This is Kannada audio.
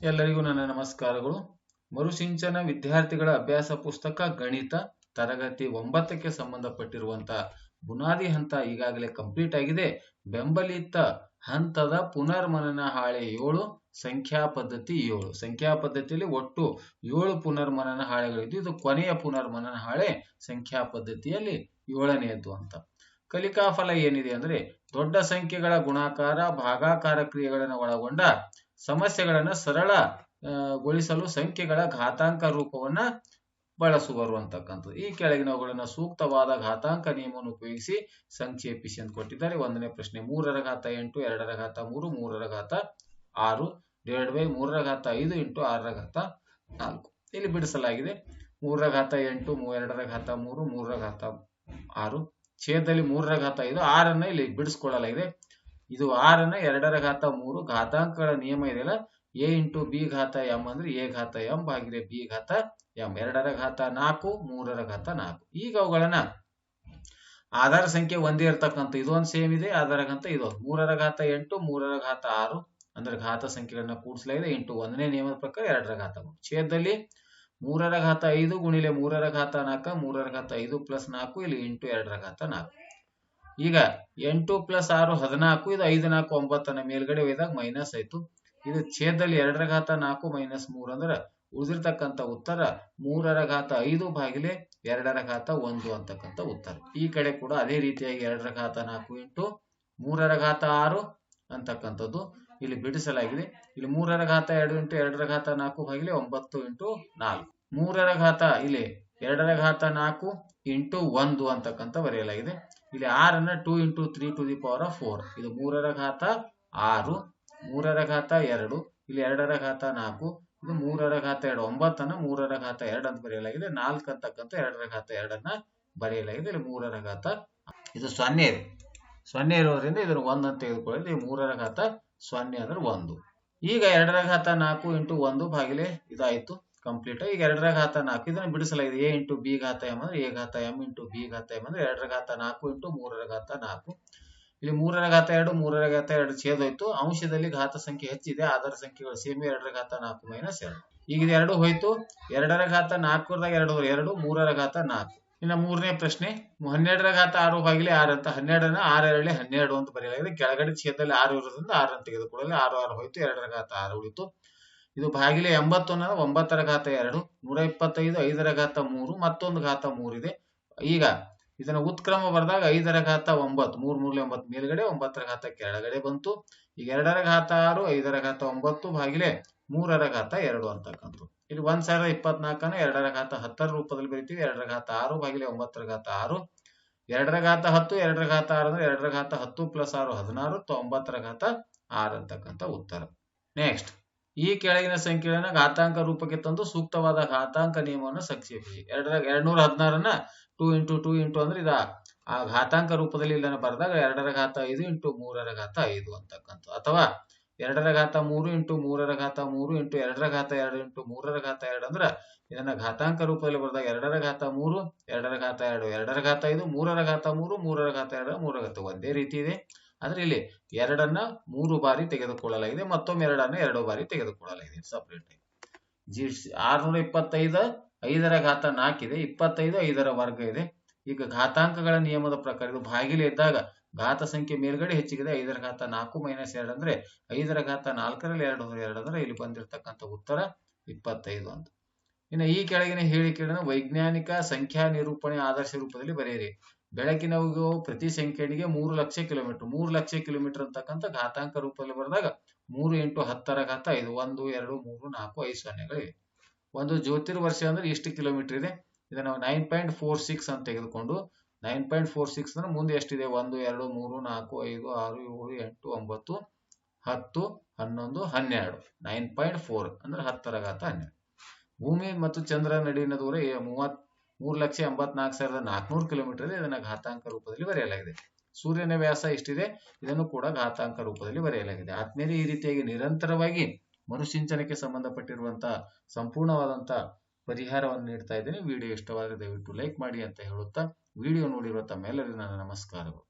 ಎಲ್ಲರಿಗೂ ನನ್ನ ನಮಸ್ಕಾರಗಳು. ಮರುಸಿಂಚನ ವಿದ್ಯಾರ್ಥಿಗಳ ಅಭ್ಯಾಸ ಪುಸ್ತಕ ಗಣಿತ ತರಗತಿ ಒಂಬತ್ತಕ್ಕೆ ಸಂಬಂಧಪಟ್ಟಿರುವಂತಹ ಬುನಾದಿ ಹಂತ ಈಗಾಗಲೇ ಕಂಪ್ಲೀಟ್ ಆಗಿದೆ. ಬೆಂಬಲಿತ ಹಂತದ ಪುನರ್ಮನನ ಹಾಳೆ ಏಳು, ಸಂಖ್ಯಾ ಪದ್ಧತಿ ಏಳು. ಸಂಖ್ಯಾ ಪದ್ಧತಿಯಲ್ಲಿ ಒಟ್ಟು ಏಳು ಪುನರ್ಮನನ ಹಾಳೆಗಳಿದ್ದು, ಇದು ಕೊನೆಯ ಪುನರ್ಮನನ ಹಾಳೆ, ಸಂಖ್ಯಾ ಪದ್ಧತಿಯಲ್ಲಿ ಏಳನೆಯದ್ದು ಅಂತ. ಕಲಿಕಾ ಫಲ ಏನಿದೆ ಅಂದ್ರೆ ದೊಡ್ಡ ಸಂಖ್ಯೆಗಳ ಗುಣಾಕಾರ, ಭಾಗಾಕಾರ ಕ್ರಿಯೆಗಳನ್ನು ಒಳಗೊಂಡ ಸಮಸ್ಯೆಗಳನ್ನ ಸರಳ ಗೊಳಿಸಲು ಸಂಖ್ಯೆಗಳ ಘಾತಾಂಕ ರೂಪವನ್ನ ಬಳಸುವರು ಅಂತಕ್ಕಂಥದ್ದು ಈ ಕೆಳಗಿನವುಗಳನ್ನು ಸೂಕ್ತವಾದ ಘಾತಾಂಕ ನಿಯಮವನ್ನು ಉಪಯೋಗಿಸಿ ಸಂಕ್ಷೇಪಿಸಿ ಅಂತ ಕೊಟ್ಟಿದ್ದಾರೆ. ಒಂದನೇ ಪ್ರಶ್ನೆ, ಮೂರರ ಘಾತ ಎಂಟು, ಎರಡರ ಘಾತ ಮೂರು, ಮೂರರ ಘಾತ ಆರು, ಡಿವೈಡ್ ಬೈ ಮೂರರ ಘಾತ ಐದು ಇಂಟು ಆರರ ಘಾತ ನಾಲ್ಕು. ಇಲ್ಲಿ ಬಿಡಿಸಲಾಗಿದೆ. ಮೂರರ ಘಾತ ಎಂಟು ಎರಡರ ಘಾತ ಮೂರು, ಮೂರರ ಘಾತ ಆರು. ಛೇದದಲ್ಲಿ ಮೂರರ ಘಾತ ಐದು, ಆರನ್ನ ಇಲ್ಲಿ ಬಿಡಿಸ್ಕೊಳ್ಳಲಾಗಿದೆ. ಇದು ಆರನ್ನ ಎರಡರ ಘಾತ ಮೂರು, ಘಾತಾಂಕಗಳ ನಿಯಮ ಇದೆಯಲ್ಲ ಎ ಇಂಟು ಬಿ ಘಾತ ಎಂ ಅಂದ್ರೆ ಎ ಘಾತ ಎಂ ಭಾಗಿಲೆ ಬಿ ಘಾತ ಎಂ. ಎರಡರ ಘಾತ ನಾಲ್ಕು, ಮೂರರ ಘಾತ ನಾಲ್ಕು. ಈಗ ಅವುಗಳನ್ನ ಆಧಾರ ಸಂಖ್ಯೆ ಒಂದೇ ಇರ್ತಕ್ಕಂಥ ಇದೊಂದು ಸೇಮ್ ಇದೆ, ಆಧಾರ ಘಾತ ಇದೊಂದು. ಮೂರರ ಘಾತ ಎಂಟು, ಮೂರರ ಘಾತ ಆರು, ಅಂದ್ರೆ ಘಾತ ಸಂಖ್ಯೆಗಳನ್ನ ಕೂಡಿಸಲಾಗಿದೆ. ಎಂಟು ಒಂದನೇ ನಿಯಮದ ಪ್ರಕಾರ ಎರಡರ ಘಾತ ಛೇದದಲ್ಲಿ ಮೂರರ ಘಾತ ಐದು ಗುಣಿಲೆ ಮೂರರ ಘಾತ ನಾಲ್ಕ, ಮೂರರ ಘಾತ ಐದು ಪ್ಲಸ್ ನಾಲ್ಕು, ಇಲ್ಲಿ ಎಂಟು ಎರಡರ ಘಾತ ನಾಲ್ಕು. ಈಗ ಎಂಟು ಪ್ಲಸ್ ಆರು ಹದಿನಾಲ್ಕು, ಇದು ಐದು ನಾಲ್ಕು ಒಂಬತ್ತನ ಮೇಲ್ಗಡೆ ಒಯ್ದಾಗ ಮೈನಸ್ ಆಯ್ತು. ಇದು ಛೇದದಲ್ಲಿ ಎರಡರ ಘಾತ ನಾಲ್ಕು ಮೈನಸ್ ಮೂರು ಅಂದ್ರೆ ಉಳಿದಿರ್ತಕ್ಕಂಥ ಉತ್ತರ ಮೂರರ ಘಾತ ಐದು ಬಾಗಿಲೆ ಎರಡರ ಘಾತ ಒಂದು ಅಂತಕ್ಕಂಥ ಉತ್ತರ. ಈ ಕಡೆ ಕೂಡ ಅದೇ ರೀತಿಯಾಗಿ ಎರಡರ ಘಾತ ನಾಲ್ಕು ಇಂಟು ಮೂರರ ಘಾತ ಆರು ಅಂತಕ್ಕಂಥದ್ದು ಇಲ್ಲಿ ಬಿಡಿಸಲಾಗಿದೆ. ಇಲ್ಲಿ ಮೂರರ ಘಾತ ಎರಡು ಇಂಟು ಎರಡರ ಘಾತ ನಾಲ್ಕು ಬಾಗಿಲೆ ಒಂಬತ್ತು ಇಂಟು ನಾಲ್ಕು. ಮೂರರ ಘಾತ ಇಲ್ಲಿ ಎರಡರ ಘಾತ ನಾಲ್ಕು ಇಂಟು ಒಂದು ಅಂತಕ್ಕಂಥ ಬರೆಯಲಾಗಿದೆ. ಇಲ್ಲಿ ಆರನ್ನ two into three to the power of four ಇದು ಮೂರರ ಘಾತ ಆರು, ಮೂರರ ಘಾತ ಎರಡು, ಇಲ್ಲಿ ಎರಡರ ಘಾತ ನಾಲ್ಕು, ಇದು ಮೂರರ ಘಾತ ಎರಡು. ಒಂಬತ್ತನ್ನ ಮೂರರ ಘಾತ ಎರಡು ಅಂತ ಬರೆಯಲಾಗಿದೆ. ನಾಲ್ಕು ಅಂತಕ್ಕಂಥ ಎರಡರ ಘಾತ ಎರಡನ್ನ ಬರೆಯಲಾಗಿದೆ. ಇಲ್ಲಿ ಮೂರರ ಘಾತ ಇದು ಸೊನ್ನೆ ಇದೆ. ಸೊನ್ನೆ ಇರೋದ್ರಿಂದ ಇದನ್ನು ಒಂದಂತ ಅಂತ ತೆಗೆದುಕೊಳ್ಳಿ. ಮೂರರ ಘಾತ ಸೊನ್ನೆ ಅಂದ್ರೆ ಒಂದು. ಈಗ ಎರಡರ ಘಾತ ನಾಲ್ಕು ಇಂಟು ಒಂದು ಭಾಗಿಲೆ ಇದಾಯ್ತು. ಕಂಪ್ಲೀಟ್ ಈಗ ಎರಡರ ಘಾತ ನಾಲ್ಕು. ಇದನ್ನು ಬಿಡಿಸಲಾಗಿದೆ. ಎ ಇಂಟು ಬಿ ಘಾತ ಎಂ ಅಂದ್ರೆ ಎ ಘಾತ ಎಂ ಇಂಟು ಬಿ ಘಾತ ಎಂ ಅಂದ್ರೆ ಎರಡರ ಘಾತ ನಾಲ್ಕು ಇಂಟು ಮೂರರ ಘಾತ ನಾಲ್ಕು. ಇಲ್ಲಿ ಮೂರರ ಘಾತ ಎರಡು, ಮೂರರ ಘಾತ ಎರಡು ಛೇದೋಯ್ತು ಅಂಶದಲ್ಲಿ ಘಾತ ಸಂಖ್ಯೆ ಹೆಚ್ಚಿದೆ. ಆಧಾರ ಸಂಖ್ಯೆಗಳು ಸೇಮ್ ಎರಡರ ಘಾತ ನಾಲ್ಕು ಮೈನಸ್ ಎರಡು. ಈಗ ಇದು ಎರಡು ಹೋಯ್ತು. ಎರಡರ ಘಾತ ನಾಲ್ಕರದಾಗ ಎರಡು ಎರಡು, ಮೂರರ ಘಾತ ನಾಲ್ಕು. ಇನ್ನು ಮೂರನೇ ಪ್ರಶ್ನೆ. ಹನ್ನೆರಡರ ಘಾತ ಆರು ಹೋಗಲಿ ಆರು ಅಂತ. ಹನ್ನೆರಡನ ಆರು ಎರಡೇ ಹನ್ನೆರಡು ಅಂತ ಬರೆಯಲಾಗಿದೆ. ಕೆಳಗಡೆ ಛೇದದಲ್ಲಿ ಆರು ಇರೋದ್ರಿಂದ ಆರು ಅಂತ ತೆಗೆದುಕೊಳ್ಳಲಿ. ಆರು ಆರು ಹೋಯ್ತು. ಎರಡರ ಘಾತ ಆರು ಉಳಿತು. ಇದು ಬಾಗಿಲೆ ಎಂಬತ್ತು ಅನ್ನೋದು ಒಂಬತ್ತರ ಘಾತ ಎರಡು, ನೂರ ಇಪ್ಪತ್ತೈದು, ಐದರ ಘಾತ ಮೂರು, ಮತ್ತೊಂದು ಘಾತ ಮೂರಿದೆ ಈಗ ಇದನ್ನ ಉತ್ಕ್ರಮ ಬರೆದಾಗ ಐದರ ಘಾತ ಒಂಬತ್ತು, ಮೂರ್ ಮೂರ್ಲೆ ಒಂಬತ್ತು ಮೇಲ್ಗಡೆ, ಒಂಬತ್ತರ ಘಾತ ಕೆಳಗಡೆ ಬಂತು. ಈಗ ಎರಡರ ಘಾತ ಆರು, ಐದರ ಘಾತ ಒಂಬತ್ತು, ಬಾಗಿಲೆ ಮೂರರ ಘಾತ ಎರಡು ಅಂತಕ್ಕಂಥ ಇಲ್ಲಿ ಒಂದ್ ಸಾವಿರದ ಇಪ್ಪತ್ನಾಲ್ಕನ ಎರಡರ ಘಾತ ಹತ್ತರ ರೂಪದಲ್ಲಿ ಬರಿತೀವಿ. ಎರಡರ ಘಾತ ಆರು, ಬಾಗಿಲೆ ಒಂಬತ್ತರ ಘಾತ ಆರು. ಎರಡರ ಘಾತ ಹತ್ತು, ಎರಡರ ಘಾತ ಆರು ಅಂದ್ರೆ ಎರಡರ ಘಾತ ಹತ್ತು ಪ್ಲಸ್ ಆರು ಹದಿನಾರು ಒಂಬತ್ತರ ಘಾತ ಆರು ಅಂತಕ್ಕಂಥ ಉತ್ತರ. ನೆಕ್ಸ್ಟ್ ಈ ಕೆಳಗಿನ ಸಂಖ್ಯೆಗಳನ್ನ ಘಾತಾಂಕ ರೂಪಕ್ಕೆ ತಂದು ಸೂಕ್ತವಾದ ಘಾತಾಂಕ ನಿಯಮವನ್ನು ಸಂಕ್ಷೇಪಿಸಿ ಎರಡರ ಎರಡ್ನೂರ ಹದಿನಾರನ್ನ ಟೂ ಇಂಟು ಟೂ ಇಂಟು ಅಂದ್ರೆ ಇದ. ಆ ಘಾತಾಂಕ ರೂಪದಲ್ಲಿ ಇಲ್ಲನ ಬರೆದಾಗ ಎರಡರ ಘಾತ ಐದು ಇಂಟು ಮೂರರ ಘಾತ ಐದು ಅಂತಕ್ಕಂಥ ಅಥವಾ ಎರಡರ ಘಾತ ಮೂರು ಇಂಟು ಮೂರರ ಘಾತ ಮೂರು ಇಂಟು ಎರಡರ ಘಾತ ಎರಡು ಇಂಟು ಮೂರರ ಘಾತ ಎರಡು ಅಂದ್ರ ಇದನ್ನ ಘಾತಾಂಕ ರೂಪದಲ್ಲಿ ಬರೆದಾಗ ಎರಡರ ಘಾತ ಮೂರು, ಎರಡರ ಘಾತ ಎರಡು, ಎರಡರ ಘಾತ ಐದು, ಮೂರರ ಘಾತ ಮೂರು, ಮೂರರ ಘಾತ ಎರಡು, ಮೂರರ ಘಾತ ಒಂದೇ ರೀತಿ ಇದೆ. ಆದ್ರೆ ಇಲ್ಲಿ ಎರಡನ್ನ ಮೂರು ಬಾರಿ ತೆಗೆದುಕೊಳ್ಳಲಾಗಿದೆ, ಮತ್ತೊಮ್ಮೆ ಎರಡನ್ನ ಎರಡು ಬಾರಿ ತೆಗೆದುಕೊಳ್ಳಲಾಗಿದೆ ಸಪ್ರೇಟ್ ಜಿ ಆರ್ನೂರ ಇಪ್ಪತ್ತೈದ ಐದರ ಘಾತ ನಾಲ್ಕಿದೆ ಇಪ್ಪತ್ತೈದು ಐದರ ವರ್ಗ ಇದೆ. ಈಗ ಘಾತಾಂಕಗಳ ನಿಯಮದ ಪ್ರಕಾರ ಇದು ಭಾಗಿಲೆ ಇದ್ದಾಗ ಘಾತ ಸಂಖ್ಯೆ ಮೇಲ್ಗಡೆ ಹೆಚ್ಚಿಗಿದೆ, ಐದರ ಘಾತ ನಾಲ್ಕು ಮೈನಸ್ ಎರಡು ಅಂದ್ರೆ ಐದರ ಘಾತ ನಾಲ್ಕರಲ್ಲಿ ಎರಡು ಎರಡು ಅಂದ್ರೆ ಇಲ್ಲಿ ಬಂದಿರತಕ್ಕಂಥ ಉತ್ತರ ಇಪ್ಪತ್ತೈದು ಅಂತ. ಇನ್ನು ಈ ಕೆಳಗಿನ ಹೇಳಿಕೆಗಳನ್ನು ವೈಜ್ಞಾನಿಕ ಸಂಖ್ಯಾ ನಿರೂಪಣೆ ಆದರ್ಶ ರೂಪದಲ್ಲಿ ಬರೆಯಿರಿ. ಬೆಳಕಿನ ವೇಗವು ಪ್ರತಿ ಸೆಕೆಂಡಿಗೆ ಮೂರು ಲಕ್ಷ ಕಿಲೋಮೀಟರ್, ಮೂರು ಲಕ್ಷ ಕಿಲೋಮೀಟರ್ ಅಂತಕ್ಕಂಥ ಘಾತಾಂಕ ರೂಪದಲ್ಲಿ ಬರೆದಾಗ ಮೂರು ಎಂಟು ಹತ್ತರ ಘಾತ ಐದು, ಒಂದು, ಎರಡು, ಮೂರು, ನಾಲ್ಕು, ಐದು ಸೊನ್ನೆಗಳಿವೆ. ಒಂದು ಜ್ಯೋತಿರ್ವರ್ಷ ಅಂದ್ರೆ ಇಷ್ಟು ಕಿಲೋಮೀಟರ್ ಇದೆ? ಇದನ್ನು ನೈನ್ ಪಾಯಿಂಟ್ ಫೋರ್ ಸಿಕ್ಸ್ ಅಂತ ತೆಗೆದುಕೊಂಡು, ನೈನ್ ಪಾಯಿಂಟ್ ಫೋರ್ ಸಿಕ್ಸ್ ಅಂದ್ರೆ ಮುಂದೆ ಎಷ್ಟಿದೆ? ಒಂದು, ಎರಡು, ಮೂರು, ನಾಲ್ಕು, ಐದು, ಆರು, ಏಳು, ಎಂಟು, ಒಂಬತ್ತು, ಹತ್ತು, ಹನ್ನೊಂದು, ಹನ್ನೆರಡು. ನೈನ್ ಪಾಯಿಂಟ್ ಫೋರ್ ಅಂದ್ರೆ ಹತ್ತರ ಘಾತ ಹನ್ನೆರಡು. ಭೂಮಿ ಮತ್ತು ಚಂದ್ರ ನಡುವಿನ ದೂರ ಮೂವತ್ ಮೂರು ಲಕ್ಷ ಎಂಬತ್ನಾಲ್ಕು ಸಾವಿರದ ನಾಲ್ಕುನೂರು ಕಿಲೋಮೀಟರ್ ಇದೆ. ಇದನ್ನ ಘಾತಾಂಕ ರೂಪದಲ್ಲಿ ಬರೆಯಲಾಗಿದೆ. ಸೂರ್ಯನ ವ್ಯಾಸ ಎಷ್ಟಿದೆ? ಇದನ್ನು ಕೂಡ ಘಾತಾಂಕ ರೂಪದಲ್ಲಿ ಬರೆಯಲಾಗಿದೆ. ಆದ್ಮೇಲೆ ಈ ರೀತಿಯಾಗಿ ನಿರಂತರವಾಗಿ ಮರುಸಿಂಚನಕ್ಕೆ ಸಂಬಂಧಪಟ್ಟಿರುವಂತಹ ಸಂಪೂರ್ಣವಾದಂತಹ ಪರಿಹಾರವನ್ನು ನೀಡ್ತಾ ಇದ್ದೀನಿ. ವಿಡಿಯೋ ಇಷ್ಟವಾದರೆ ದಯವಿಟ್ಟು ಲೈಕ್ ಮಾಡಿ ಅಂತ ಹೇಳುತ್ತಾ, ವಿಡಿಯೋ ನೋಡಿರುವ ತಮ್ಮೆಲ್ಲರಿಗೂ ನನ್ನ ನಮಸ್ಕಾರಗಳು.